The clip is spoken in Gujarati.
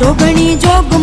જોગણી જોગમાં